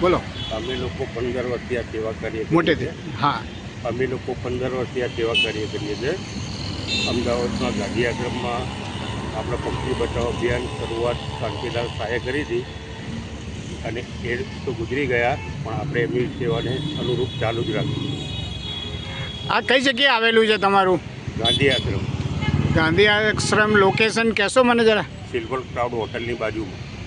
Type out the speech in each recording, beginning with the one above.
બોલો. અમે લોકો પંદર વર્ષથી આ સેવા કરીએ. મોટેથી હા. અમે લોકો પંદર વર્ષથી આ સેવા કાર્ય કરીએ છીએ. અમદાવાદમાં ગાંધી આશ્રમમાં આપણા પક્ષી બચાવ અભિયાન શરૂઆત શાંતિલાલ શાહે કરી હતી. અને એ તો ગુજરી ગયા પણ આપણે એમની સેવાને અનુરૂપ ચાલુ જ રાખીશું આ કઈ જગ્યાએ આવેલું છે તમારું? ગાંધી આશ્રમ. ગાંધી આશ્રમ લોકેશન કહેશો મને જરા. સિલ્વર ક્રાઉડ હોટલની બાજુમાં.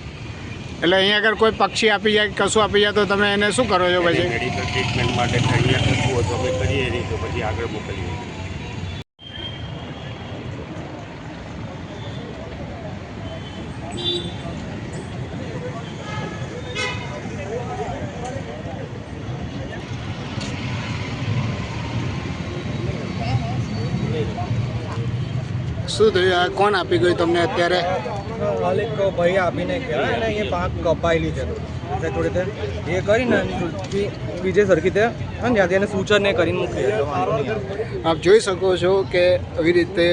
એટલે અહીંયા આગળ કોઈ પક્ષી આપી જાય કશું આપી જાય તો તમે એને શું કરો છો પછી? મેડિકલ ટ્રીટમેન્ટ માટે હોય તો કરીએ નહીં તો પછી આગળ મોકલીએ. શું થયું? આ કોણ આપી ગયું તમને અત્યારે? માલિક ભાઈ આપીને ગયા અને એ પાક કપાયેલી છે એટલે થોડી તે એ કરીને બીજે સરખી તે અને જ્યાંથી એને સૂચન એ કરીને મૂકી. આપ જોઈ શકો છો કે આવી રીતે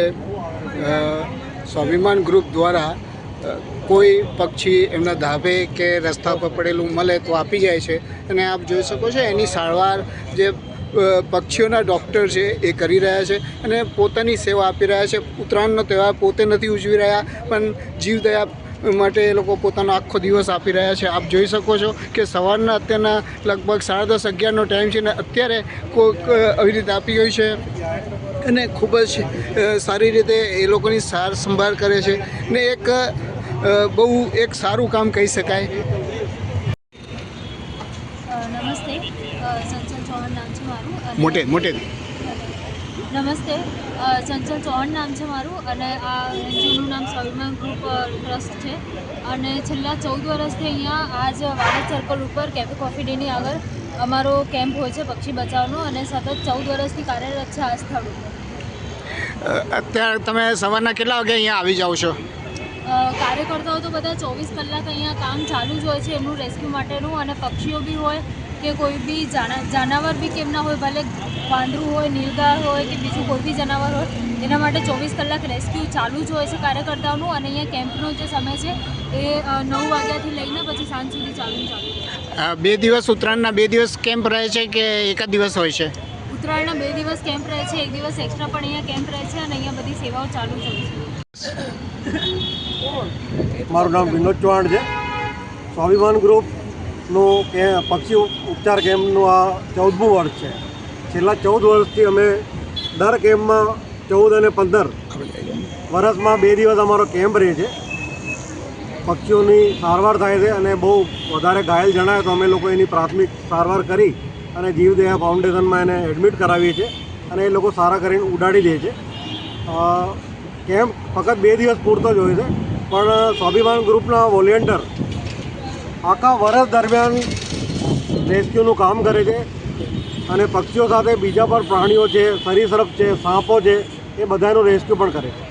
સ્વાભિમાન ગ્રુપ દ્વારા કોઈ પક્ષી એમના ધાબે કે રસ્તા પર પડેલું મળે તો આપી જાય છે. અને આપ જોઈ શકો છો એની સારવાર જે પક્ષીઓના ડૉક્ટર છે, એ કરી રહ્યા છે અને પોતાની સેવા આપી રહ્યા છે. ઉત્તરાયણનો તહેવાર પોતે નથી ઉજવી રહ્યા, પણ જીવદયા માટે એ લોકો પોતાનો આખો દિવસ આપી રહ્યા છે. આપ જોઈ શકો છો કે સવારના અત્યારના લગભગ સાડા દસ, અગિયારનો ટાઈમ છે ને અત્યારે કોઈક આવી રીતે આપી ગયું છે અને ખૂબ જ સારી રીતે એ લોકોની સાર સંભાળ કરે છે ને એક બહુ એક સારું કામ કહી શકાય. નમસ્તે. ચૌહાણ નામ છે મારું મોટે મોટે નમસ્તે. ચંચલ ચૌહાણ નામ છે મારું અને આ એનજીઓનું નામ સ્વાભિમાન ગ્રુપ ટ્રસ્ટ છે. અને છેલ્લા ચૌદ વર્ષથી અહીંયા આજ વાડજ સર્કલ ઉપર કેફે કોફી ડેની આગળ અમારો કેમ્પ હોય છે પક્ષી બચાવનો અને સતત ચૌદ વર્ષથી કાર્યરત છે આ સ્થળ ઉપર. અત્યારે તમે સવારના કેટલા વાગે અહીંયા આવી જાઓ છો? કાર્યકર્તાઓ તો બધા ચોવીસ કલાક અહીંયા કામ ચાલુ જ હોય છે એમનું રેસ્ક્યુ માટેનું અને પક્ષીઓ બી હોય કે કોઈ બી જાના જાનવર બી કેમના હોય ભલે પાંદરું હોય નીલગાય હોય કે બીજું કોઈ બી જનાવર હોય એના માટે ચોવીસ કલાક રેસ્ક્યુ ચાલુ જ હોય છે કાર્યકર્તાઓનું અને અહીંયા કેમ્પનો જે સમય છે એ નવ વાગ્યાથી લઈને પછી સાંજ સુધી ચાલુ ને ચાલુ છે. બે દિવસ ઉત્તરાયણના બે દિવસ કેમ્પ રહે છે કે એક જ દિવસ હોય છે? ઉત્તરાયણના બે દિવસ કેમ્પ રહે છે એક દિવસ એક્સ્ટ્રા પણ અહીંયા કેમ્પ રહે છે અને અહીંયા બધી સેવાઓ ચાલુ જ હોય છે. મારું નામ વિનોદ ચૌહાણ છે. સ્વાભિમાન ગ્રુપનું કે પક્ષી ઉપચાર કેમ્પનું આ ચૌદમું વર્ષ છે. છેલ્લા ચૌદ વર્ષથી અમે દર કેમ્પમાં ચૌદ અને પંદર વર્ષમાં બે દિવસ અમારો કેમ્પ રહે છે. પક્ષીઓની સારવાર થાય છે અને બહુ વધારે ઘાયલ જણાય તો અમે લોકો એની પ્રાથમિક સારવાર કરી અને જીવદયા ફાઉન્ડેશનમાં એને એડમિટ કરાવીએ છીએ અને એ લોકો સારા કરીને ઉડાડી દે છે. કેમ્પ ફક્ત બે દિવસ પૂરતો જ હોય છે, પણ સ્વાભિમાન ગ્રુપના વોલેન્ટર આખા વર્ષ દરમિયાન રેસ્ક્યુનું કામ કરે છે અને પક્ષીઓ સાથે બીજા પણ પ્રાણીઓ છે સરીસૃપ છે, સાંપો છે, એ બધાનું રેસ્ક્યુ પણ કરે છે.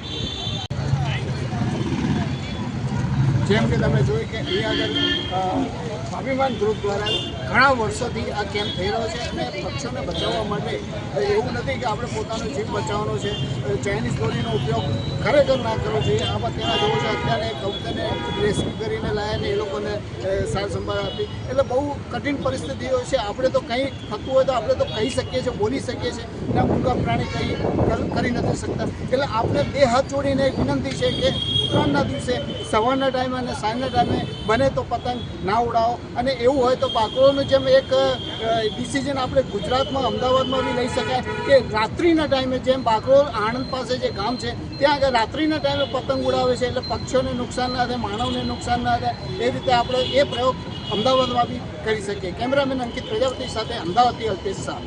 જેમ કે તમે જોઈ કે અહીં આગળ સ્વાભિમાન ગ્રુપ દ્વારા ઘણા વર્ષોથી આ કેમ્પ થઈ રહ્યો છે અને પક્ષીઓને બચાવવા માટે એવું નથી કે આપણે પોતાનો જીવ બચાવવાનો છે ચાઇનીઝ દોરીનો ઉપયોગ ખરેખર ના કરવો જોઈએ. આમાં ત્યાં જોવો છે, અત્યારે કબૂતરને રેસ્ક્યુ કરીને લાયા ને એ લોકોને સાર સંભાળ આપી. એટલે બહુ કઠિન પરિસ્થિતિઓ છે. આપણે તો કંઈ થતું હોય તો આપણે તો કહી શકીએ છીએ, બોલી શકીએ છીએ. ને મૂંગા પ્રાણી કંઈ કરી નથી શકતા. એટલે આપણે બે હાથ જોડીને વિનંતી છે કે ઉત્તરાયણના દિવસે, સવારના ટાઈમે અને સાંજના ટાઈમે બને તો પતંગ ના ઉડાવો. અને એવું હોય તો બાકરોનું જેમ એક ડિસિઝન આપણે ગુજરાતમાં, અમદાવાદમાં બી લઈ શકાય કે રાત્રિના ટાઈમે જેમ બાકરો આણંદ પાસે જે ગામ છે, ત્યાં આગળ રાત્રિના ટાઈમે પતંગ ઉડાવે છે એટલે પક્ષીઓને નુકસાન ના થાય, માનવને નુકસાન ના થાય, એ રીતે આપણે એ પ્રયોગ અમદાવાદમાં બી કરી શકીએ. કેમેરામેન અંકિત પ્રજાપતિ સાથે અમદાવાદથી અલ્પેશ શાહ.